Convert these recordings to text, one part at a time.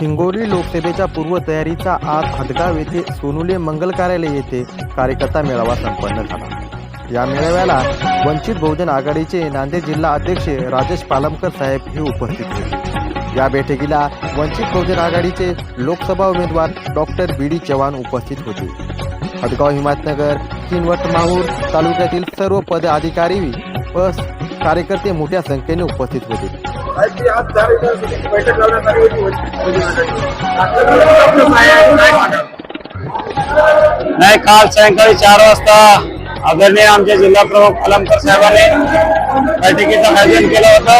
हिंगोली लोकसभेच्या पूर्वतयारीचा आज हदगाव येथे सोनुले मंगल कार्यालय येथे कार्यकर्ता मेळावा संपन्न झाला. या मेळाव्याला वंचित बहुजन आघाडीचे नांदेड जिल्हा अध्यक्ष राजेश पालमकर साहेब हे उपस्थित होते. या बैठकीला वंचित बहुजन आघाडीचे लोकसभा उमेदवार डॉक्टर बी डी चव्हाण उपस्थित होते. हदगाव हिमायतनगर किनवट माहूर तालुक्यातील सर्व पदाधिकारी व कार्यकर्ते मोठ्या संख्येने उपस्थित होते. आज चार बैठक लावण्यात आली होती. नाही काल सायंकाळी चार वाजता आदरणीय आमचे जिल्हा प्रमुख अलमकर साहेबांनी बैठकीचं आयोजन केलं होतं.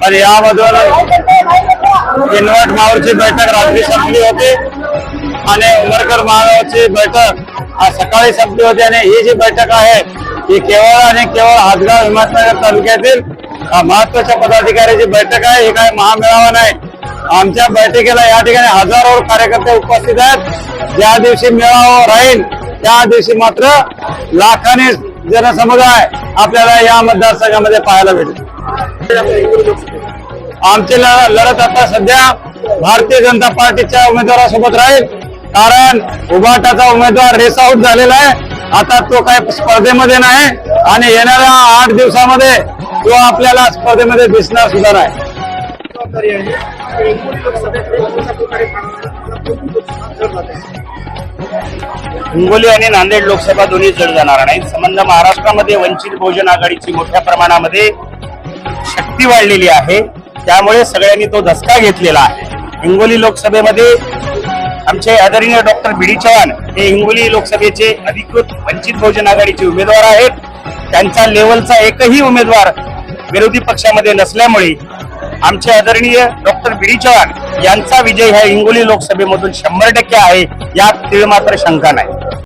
पण यामधून किनवट माऊरची बैठक रात्री संपली होती आणि उमरकर महाराजची बैठक आज सकाळी संपली होती. आणि ही जी बैठक आहे ही केवळ आणि केवळ हातगाव हिमायतनगर तालुक्यातील महत्त्वाच्या पदाधिकाऱ्याची बैठक आहे हे काय महामेळावा नाही. आमच्या बैठकीला या ठिकाणी हजारो कार्यकर्ते उपस्थित आहेत. ज्या दिवशी मेळावा राहील त्या दिवशी मात्र लाखाने जनसमुदाय आपल्याला या मतदारसंघामध्ये पाहायला भेटेल. आमची ल- लढत आता सध्या भारतीय जनता पार्टीच्या उमेदवारासोबत राहील. कारण उभाटाचा उमेदवार रेसआउट झालेला आहे. आता तो काय स्पर्धेमध्ये नाही आणि येणाऱ्या आठ दिवसामध्ये तो आपल्याला स्पर्धेमध्ये दिसणार सुद्धा नाही. आहे हिंगोली हिंगोली आणि नांदेड लोकसभा दोन्ही जड जाणार नाही. संबंध महाराष्ट्रामध्ये वंचित बहुजन आघाडीची मोठ्या प्रमाणामध्ये शक्ती वाढलेली आहे. त्यामुळे सगळ्यांनी तो धसका घेतलेला आहे. हिंगोली लोकसभेमध्ये आमचे आदरणीय डॉक्टर बी डी चव्हाण हे हिंगोली लोकसभेचे अधिकृत वंचित बहुजन आघाडीचे उमेदवार आहेत. त्यांचा लेवलचा एकही उमेदवार विरोधी पक्षामध्ये नसल्यामुळे आमचे आदरणीय डॉक्टर बी डी चव्हाण यांचा विजय ह्या हिंगोली लोकसभेमधून शंभर टक्के आहे यात तीळ मात्र शंका नाही.